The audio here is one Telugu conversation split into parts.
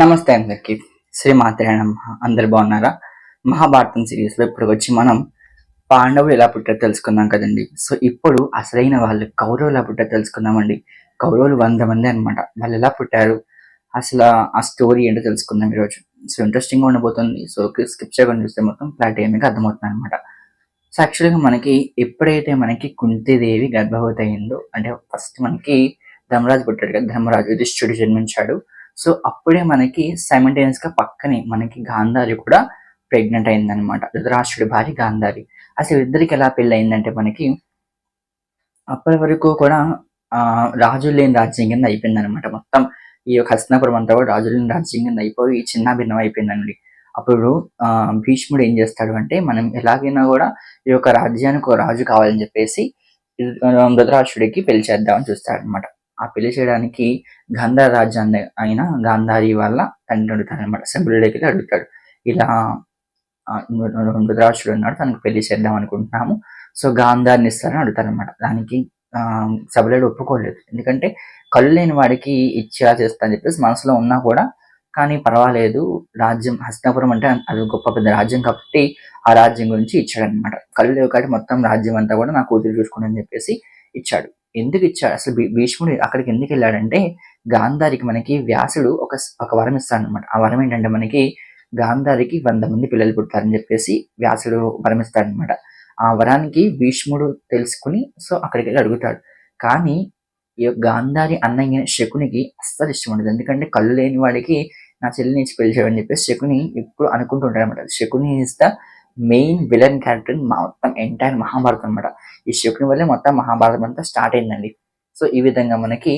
నమస్తే అందరికి. శ్రీ మాత్రే అందరు బాగున్నారా? మహాభారతం సిరీస్లో ఇప్పుడు వచ్చి మనం పాండవులు ఎలా పుట్టారో తెలుసుకుందాం కదండి. సో ఇప్పుడు అసలైన వాళ్ళు కౌరవులు ఎలా పుట్టారో తెలుసుకుందామండి. కౌరవులు వంద మంది అన్నమాట. వాళ్ళు ఎలా పుట్టారు? అసలు ఆ స్టోరీ ఏంటో తెలుసుకుందాం ఈరోజు. సో ఇంట్రెస్టింగ్గా ఉండబోతుంది. సో స్కిప్ చేయకుండా చూస్తే మొత్తం ఫ్లాట్ ఏమీ అర్థమవుతుంది అనమాట సో యాక్చువల్గా మనకి ఎప్పుడైతే మనకి కుంతిదేవి గర్భవతి అయిందో అంటే ఫస్ట్ మనకి ధర్మరాజు పుట్టాడు కదా ధర్మరాజు యుధిష్ఠుడు జన్మించాడు. సో అప్పుడే మనకి సైమల్టేనియస్గా పక్కనే మనకి గాంధారి కూడా ప్రెగ్నెంట్ అయిందనమాట ధృతరాష్ట్రుడి భార్య గాంధారి. అసలు ఇద్దరికి ఎలా పెళ్ళి అయిందంటే మనకి అప్పటి వరకు కూడా ఆ రాజులు లేని రాజ్యం కింద అయిపోయింది అనమాట మొత్తం ఈ యొక్క హస్తినాపురం అంతా కూడా రాజులు లేని రాజ్యం కింద అయిపోయి చిన్న భిన్నం అయిపోయిందండి అప్పుడు ఆ భీష్ముడు ఏం చేస్తాడు అంటే మనం ఎలాగైనా కూడా ఈ యొక్క రాజ్యానికి ఒక రాజు కావాలని చెప్పేసి ధృతరాష్ట్రుడికి పెళ్ళి చేద్దామని చూస్తాడు అనమాట ఆ పెళ్ళి చేయడానికి గాంధార రాజ్యాన్ని అయిన గాంధారి వాళ్ళ తండ్రి అడుగుతాడు అనమాట శంభుడికి వెళ్ళి అడుగుతాడు. ఇలా ఆ, ఉన్నాడు తనకు పెళ్ళి చేద్దాం అనుకుంటున్నాము. సో గాంధారిని ఇస్తారని అడుగుతారు అనమాట దానికి సభలేడు ఒప్పుకోలేదు. ఎందుకంటే కళ్ళు లేని వాడికి ఇచ్చేలా చేస్తా అని చెప్పేసి మనసులో ఉన్నా కూడా కానీ పర్వాలేదు రాజ్యం హస్తపురం అంటే అది గొప్ప పెద్ద రాజ్యం కాబట్టి ఆ రాజ్యం గురించి ఇచ్చాడనమాట కళ్ళు లేవు కాబట్టి మొత్తం రాజ్యం అంతా కూడా నా కూతురు చూసుకుని అని చెప్పేసి ఇచ్చాడు. ఎందుకు ఇచ్చాడు? అసలు భీ- భీష్ముడు అక్కడికి ఎందుకు వెళ్ళాడంటే గాంధారికి మనకి వ్యాసుడు ఒక ఒక వరం ఇస్తాడు అనమాట ఆ వరం ఏంటంటే మనకి గాంధారికి వంద మంది పిల్లలు పుడతారని చెప్పేసి వ్యాసుడు వరం ఇస్తాడు అనమాట ఆ వరానికి భీష్ముడు తెలుసుకుని సో అక్కడికి వెళ్ళి అడుగుతాడు. కానీ ఈ గాంధారి అన్నయ్య శకునికి అస్సలు ఇష్టం ఉండదు. ఎందుకంటే కళ్ళు లేని వాడికి నా చెల్లిని నుంచి పెళ్ళి చేయమని చెప్పేసి శకుని ఎప్పుడు అనుకుంటుంటాడు అనమాట Shakuni is main villain character మొత్తం ఎంటైర్ మహాభారతం అనమాట ఈ శకుని వల్లే మొత్తం మహాభారతం అంతా స్టార్ట్ అయిందండి. సో ఈ విధంగా మనకి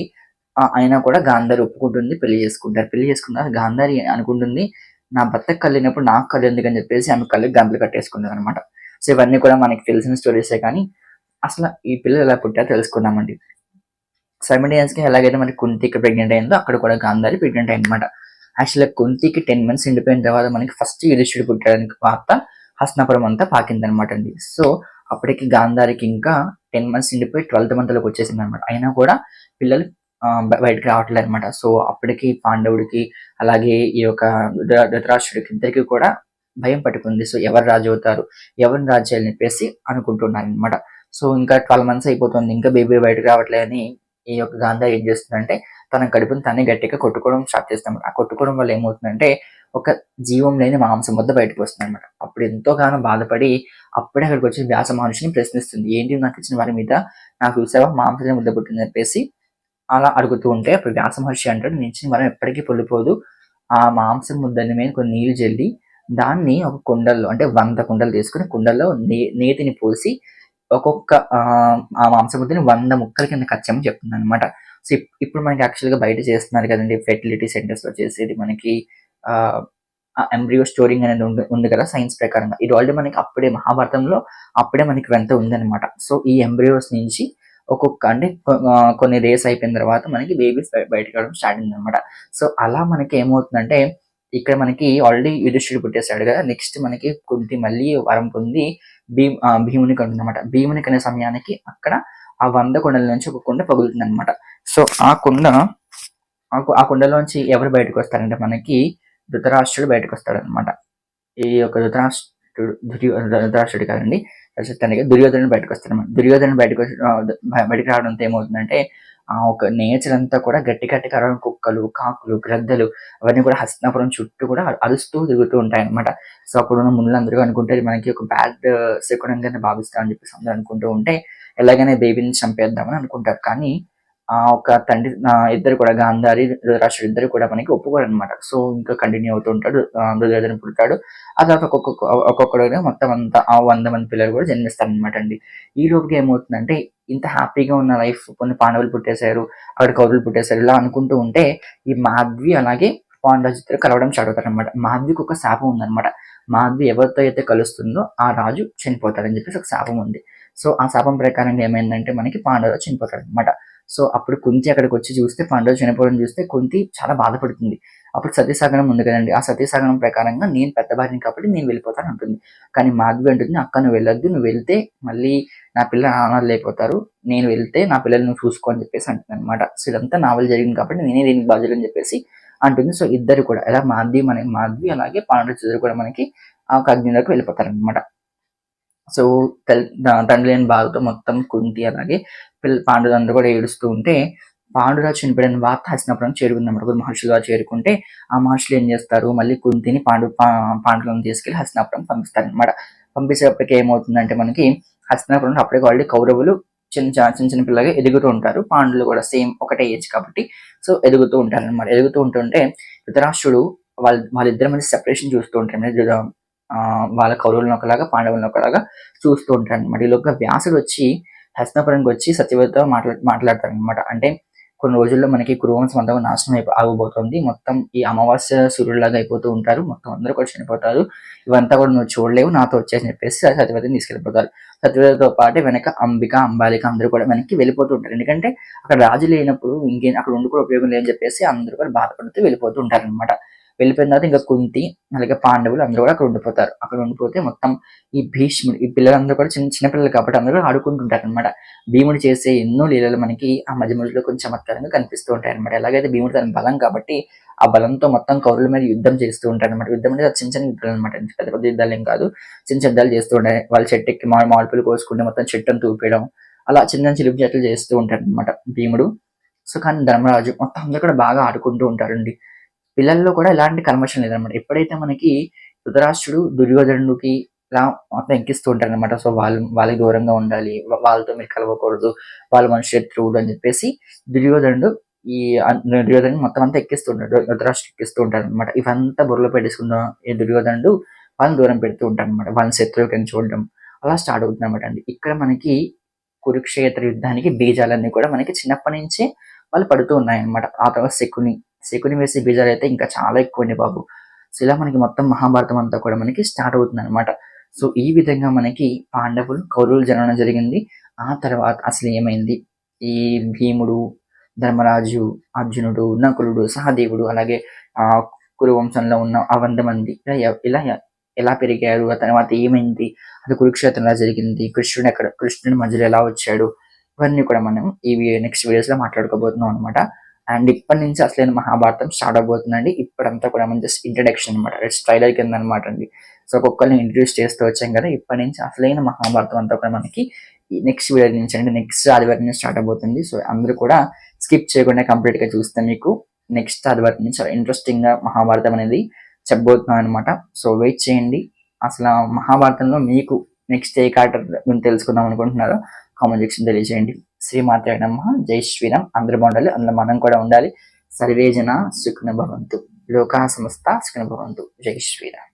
ఆయన అయినా కూడా గాంధారి ఒప్పుకుంటుంది పెళ్ళి చేసుకుంటారు. పెళ్ళి చేసుకున్నారు గాంధారి అనుకుంటుంది నా భర్త కళ్ళినప్పుడు నాకు కళ్ళు ఎందుకని చెప్పేసి ఆమె కళ్ళు గంటలు కట్టేసుకుంటుంది అనమాట సో ఇవన్నీ కూడా మనకి తెలిసిన స్టోరీసే కానీ అసలు ఈ పిల్లలు ఎలా పుట్టారో తెలుసుకుందామండి. సైమల్టేనియస్గా ఎలాగైతే మనకి కుంతికి ప్రెగ్నెంట్ అయిందో అక్కడ కూడా గాంధారి ప్రెగ్నెంట్ అయిందనమాట యాక్చువల్గా కుంతికి టెన్ మంత్స్ ఎండిపోయిన తర్వాత మనకి ఫస్ట్ యుధిష్ఠుడు పుట్టడానికి వార్త హస్నాపురం అంతా పాకిందనమాట అండి. సో అప్పటికి గాంధారికి ఇంకా టెన్ మంత్స్ నిండిపోయి ట్వెల్త్ మంత్లోకి వచ్చేసింది అనమాట అయినా కూడా పిల్లలు బయటకు రావట్లేదు అనమాట సో అప్పటికి పాండవుడికి అలాగే ఈ యొక్క ధృతరాష్ట్రుడికి ఇద్దరికి కూడా భయం పట్టుకుంది. సో ఎవరు రాజు అవుతారు ఎవరిని రాజు చేయాలని చెప్పేసి అనుకుంటున్నారు అనమాట సో ఇంకా ట్వెల్వ్ మంత్స్ అయిపోతుంది. ఇంకా బేబీ బయటకు రావట్లేదని ఈ యొక్క గాంధారి ఏం చేస్తుందంటే తన కడుపుని తనే గట్టిగా కొట్టుకోవడం స్టార్ట్ చేస్తాం ఆ కొట్టుకోవడం వల్ల ఏమవుతుందంటే ఒక జీవం లేని మాంసం వద్ద బయటకు వస్తుంది అనమాట అప్పుడు ఎంతోగానో బాధపడి అప్పుడే అక్కడికి వచ్చి వ్యాస మహర్షిని ప్రశ్నిస్తుంది. ఏంటి నాకు ఇచ్చిన వారి మీద? నాకు చూసావా? మాంసం ముద్ద పుట్టిందని చెప్పేసి అలా అడుగుతూ ఉంటే అప్పుడు వ్యాస మహర్షి అంటాడు నేను ఇచ్చిన వరం ఎప్పటికీ పొల్లిపోదు ఆ మాంసం ముద్దని మీద కొన్ని నీళ్ళు జల్లి దాన్ని ఒక కుండల్లో అంటే వంద కుండలు తీసుకుని కుండల్లో నే నేతిని పోసి ఒక్కొక్క ఆ మాంసం ముద్దని వంద ముక్కల కింద కచ్చమని చెప్తుంది అనమాట సో ఇప్పుడు మనకి యాక్చువల్గా బయట చేస్తున్నారు కదండి ఫెర్టిలిటీ సెంటర్స్లో చేసేది మనకి ఎంబ్రియో స్టోరింగ్ అనేది ఉంది ఉంది కదా సైన్స్ ప్రకారంగా. ఇది ఆల్రెడీ మనకి అప్పుడే మహాభారతంలో అప్పుడే మనకి వెంత ఉందన్నమాట. సో ఈ ఎంబ్రియోస్ నుంచి ఒక్కొక్క అంటే కొన్ని రేస్ అయిపోయిన తర్వాత మనకి బేబీస్ బయటకు రావడం స్టార్ట్ అయింది అనమాట సో అలా మనకి ఏమవుతుందంటే ఇక్కడ మనకి ఆల్రెడీ యుధిష్ఠుడు పుట్టేశాడు కదా నెక్స్ట్ మనకి కుంతి మళ్ళీ వరం పొంది భీమ్ భీమునికి అనమాట భీమునికి అనే సమయానికి అక్కడ ఆ వంద కొండల నుంచి ఒక కుండ పగులుతుంది అనమాట సో ఆ కుండ ఆ ఆ కుండలోంచి ఎవరు బయటకు వస్తారంటే మనకి ధృతరాష్ట్రుడు బయటకు వస్తాడు అనమాట ఈ యొక్క ధృతరాష్ట్రుడు దుర్యో- ధృతరాష్ట్రుడు కాదండి. తనకి దుర్యోధనుడు బయటకు వస్తాడు అనమాట దుర్యోధనుడు బయటకు వచ్చి- బయటకు రావడంతో ఏమవుతుందంటే ఆ ఒక నేచర్ అంతా కూడా గట్టి గట్టి కరవడం కుక్కలు కాకులు గ్రద్దలు అవన్నీ కూడా హస్తనాపురం చుట్టూ కూడా అరుస్తూ తిరుగుతూ ఉంటాయి అనమాట సో అప్పుడు ఉన్న అందరూ అనుకుంటే మనకి ఒక బ్యాడ్ శకునంగానే భావిస్తామని చెప్పేసి అందరూ అనుకుంటూ ఉంటే ఎలాగైనా బేబీని చంపేద్దామని అనుకుంటారు. కానీ ఆ ఒక తండ్రి ఇద్దరు కూడా గాంధారి ధృతరాష్ట్రుడు ఇద్దరు కూడా మనకి ఒప్పుకోరు అనమాట సో ఇంకా కంటిన్యూ అవుతూ ఉంటాడు ఆ, దుర్యోధన పుడతాడు. ఆ తర్వాత ఒక్కొక్క ఒక్కొక్కడుగా మొత్తం అంతా ఆ వంద మంది పిల్లలు కూడా జన్మిస్తారు అనమాట అండి. ఈ లోపుగా ఏమవుతుందంటే ఇంత హ్యాపీగా ఉన్న లైఫ్ కొన్ని పాండవులు పుట్టేశారు అక్కడ కౌరులు పుట్టేశారు ఇలా అనుకుంటూ ఉంటే ఈ మాధ్వి అలాగే పాండవ ఇద్దరు కలవడం చదువుతారు అనమాట మాధ్వికి ఒక శాపం ఉందన్నమాట. మాధ్వి ఎవరితో అయితే కలుస్తుందో ఆ రాజు చనిపోతాడని చెప్పేసి ఒక శాపం ఉంది. సో ఆ శాపం ప్రకారంగా ఏమైందంటే మనకి పాండవులు చనిపోతాడు అనమాట సో అప్పుడు కుంతి అక్కడికి వచ్చి చూస్తే పాండవులు చనిపోవడం చూస్తే కుంతి చాలా బాధపడుతుంది. అప్పుడు సతీసాగరం ఉంది కదండి. ఆ సతీసాగరం ప్రకారంగా నేను పెద్ద భార్యని కాబట్టి నేను వెళ్ళిపోతాను అంటుంది. కానీ మాధవి అంటుంది అక్క నువ్వు వెళ్ళొద్దు. నువ్వు వెళ్తే మళ్ళీ నా పిల్లలు ఆనాలు లేకపోతారు. నేను వెళ్తే నా పిల్లల్ని నువ్వు చూసుకో అని చెప్పేసి అంటుంది అనమాట సో ఇదంతా నావల్ జరిగింది కాబట్టి నేనే దీనికి బాధ్యులు అని చెప్పేసి అంటుంది. సో ఇద్దరు కూడా ఎలా మాధవి మన మాధవి అలాగే పాండురాజు కూడా మనకి ఆ కగ్ని అగ్నిలోకి వెళ్ళిపోతారు అనమాట సో తండ్రి లేని బాధతో మొత్తం కుంతి అలాగే పిల్ల పాండురందరూ కూడా ఏడుస్తూ ఉంటే పాండురాజు చనిపోయిన వార్త హస్తినాపురం చేరుకుందన్నమాట అన్నమాట మహర్షులు గారు చేరుకుంటే ఆ మహర్షులు ఏం చేస్తారు? మళ్ళీ కుంతిని పాండు పా- పాండులను తీసుకెళ్ళి హస్తినాపురం పంపిస్తారు అనమాట పంపించేటప్పటికి ఏమవుతుందంటే మనకి హస్తినాపురం అప్పటికి ఆల్రెడీ కౌరవులు చిన్న చిన్న చిన్న చిన్న పిల్లగా ఎదుగుతూ ఉంటారు. పాండులు కూడా సేమ్ ఒకటే ఏజ్ కాబట్టి సో ఎదుగుతూ ఉంటారు అనమాట ఎదుగుతూ ఉంటుంటే ధృతరాష్ట్రుడు వాళ్ళ వాళ్ళిద్దరి మధ్య సెపరేషన్ చూస్తూ ఉంటారు వాళ్ళ కౌరవులను ఒకలాగా పాండవులను ఒకలాగా చూస్తూ ఉంటారు అనమాట ఈలోగా వ్యాసుడు వచ్చి హస్తినాపురానికి వచ్చి సత్యవతితో మాట్లా మాట్లాడతారు అనమాట అంటే కొన్ని రోజుల్లో మనకి కురువంశం అంతా నాశనం అయిపో ఆగిపోతుంది. మొత్తం ఈ అమావాస్య సూర్యులాగా అయిపోతూ ఉంటారు. మొత్తం అందరూ కూడా చనిపోతారు. ఇవంతా కూడా నువ్వు చూడలేవు. నాతో వచ్చేసి చెప్పేసి సత్యవతిని తీసుకెళ్ళిపోతారు. సత్యవతితో పాటు వెనక అంబిక అంబాలిక అందరూ కూడా వెనక్కి వెళ్ళిపోతూ ఉంటారు. ఎందుకంటే అక్కడ రాజు లేనప్పుడు ఇంకేం అక్కడ ఉండి కూడా ఉపయోగం లేదని చెప్పేసి అందరూ కూడా బాధపడుతూ వెళ్ళిపోతూ ఉంటారు అనమాట వెళ్ళిపోయిన తర్వాత ఇంకా కుంతి అలాగే పాండవులు అందరూ కూడా అక్కడ ఉండిపోతారు. అక్కడ ఉండిపోతే మొత్తం ఈ భీష్ముడు ఈ పిల్లలందరూ కూడా చిన్న చిన్న పిల్లలు కాబట్టి అందరూ కూడా ఆడుకుంటుంటారు అనమాట భీముడు చేసే ఎన్నో లీలలు మనకి ఆ మధ్య మధ్యలో కొంచెం చమత్కారంగా కనిపిస్తూ ఉంటాయి అనమాట ఎలాగైతే భీముడు తన బలం కాబట్టి ఆ బలంతో మొత్తం కౌరుల మీద యుద్ధం చేస్తూ ఉంటారు అనమాట యుద్ధం అనేది చిన్న చిన్న యుద్ధాలు అనమాట పెద్ద పెద్ద యుద్ధాలు ఏం కాదు. చిన్న చిన్న యుద్ధాలు చేస్తూ ఉంటాయి. వాళ్ళ చెట్టు ఎక్కి మామిడి కోసుకుంటే మొత్తం చెట్టును తూపేయడం అలా చిన్న చిన్న చిలుపు చెట్లు చేస్తూ ఉంటాడు అనమాట భీముడు. సో కానీ ధర్మరాజు మొత్తం అందరూ కూడా బాగా ఆడుకుంటూ ఉంటారండి. పిల్లల్లో కూడా ఎలాంటి కల్మషం లేదనమాట ఎప్పుడైతే మనకి ధృతరాష్ట్రుడు దుర్యోధనుడికి ఇలా మొత్తం ఎక్కిస్తూ ఉంటారు అనమాట సో వాళ్ళు వాళ్ళకి దూరంగా ఉండాలి వాళ్ళతో మీరు కలవకూడదు వాళ్ళు మన శత్రువులు అని చెప్పేసి దుర్యోధనుడు ఈ అన్- దుర్యోధను మొత్తం అంతా ఎక్కిస్తుంటాడు ధృతరాష్ట్రుడు ఎక్కిస్తూ ఉంటాడు అనమాట ఇవంతా బుర్రలో పెట్టేసుకున్న ఈ దుర్యోధనుడు వాళ్ళని దూరం పెడుతూ ఉంటాడు అనమాట వాళ్ళని శత్రువు చూడడం అలా స్టార్ట్ అవుతుంది అనమాట అండి. ఇక్కడ మనకి కురుక్షేత్ర యుద్ధానికి బీజాలన్నీ కూడా మనకి చిన్నప్పటి నుంచే వాళ్ళు పడుతూ ఉన్నాయన్నమాట. ఆ తర్వాత శకుని శకుని వేసే బీజాలు అయితే ఇంకా చాలా ఎక్కువ అండి బాబు. సో ఇలా మనకి మొత్తం మహాభారతం అంతా కూడా మనకి స్టార్ట్ అవుతుంది అనమాట సో ఈ విధంగా మనకి పాండవులు కౌరవులు జరగడం జరిగింది. ఆ తర్వాత అసలు ఏమైంది? ఈ భీముడు ధర్మరాజు అర్జునుడు నకులుడు సహదేవుడు అలాగే ఆ కురువంశంలో ఉన్న ఆ వంద మంది ఇలా ఇలా ఎలా పెరిగారు? ఆ తర్వాత ఏమైంది? అది కురుక్షేత్రంలో జరిగింది. కృష్ణుడు ఎక్కడ? కృష్ణుడి మధ్యలో ఎలా వచ్చాడు? ఇవన్నీ కూడా మనం ఈ నెక్స్ట్ వీడియోస్లో మాట్లాడుకోబోతున్నాం అనమాట అండ్ ఇప్పటి నుంచి అసలైన మహాభారతం స్టార్ట్ అవబోతుందండి. ఇప్పుడంతా కూడా మనం జస్ట్ ఇంట్రడక్షన్ అనమాట ట్రైలర్ కింద అనమాట అండి. సో ఒక్కొక్కరిని ఇంట్రడ్యూస్ చేస్తూ వచ్చాం కదా ఇప్పటి నుంచి అసలైన మహాభారతం అంతా కూడా మనకి నెక్స్ట్ వీడియో నుంచి అండి నెక్స్ట్ ఆదివారం నుంచి స్టార్ట్ అవబోతుంది. సో అందరూ కూడా స్కిప్ చేయకుండా కంప్లీట్గా చూస్తే మీకు నెక్స్ట్ ఆదివారం నుంచి చాలా ఇంట్రెస్టింగ్గా మహాభారతం అనేది చెప్పబోతున్నాం అనమాట సో వెయిట్ చేయండి. అసలు మహాభారతంలో మీకు నెక్స్ట్ ఏ క్యారెక్టర్ గురించి తెలుసుకుందాం అనుకుంటున్నారో కామెంట్ సెక్షన్ తెలియజేయండి. శ్రీ నమ జై శ్రీరామ్. అందరూ బాగుండాలి అందులో మనం కూడా ఉండాలి. సర్వే జన సుఖన భవంతు. లోకా సంస్థ సుఖన భవంతు. జై శ్రీరామ్.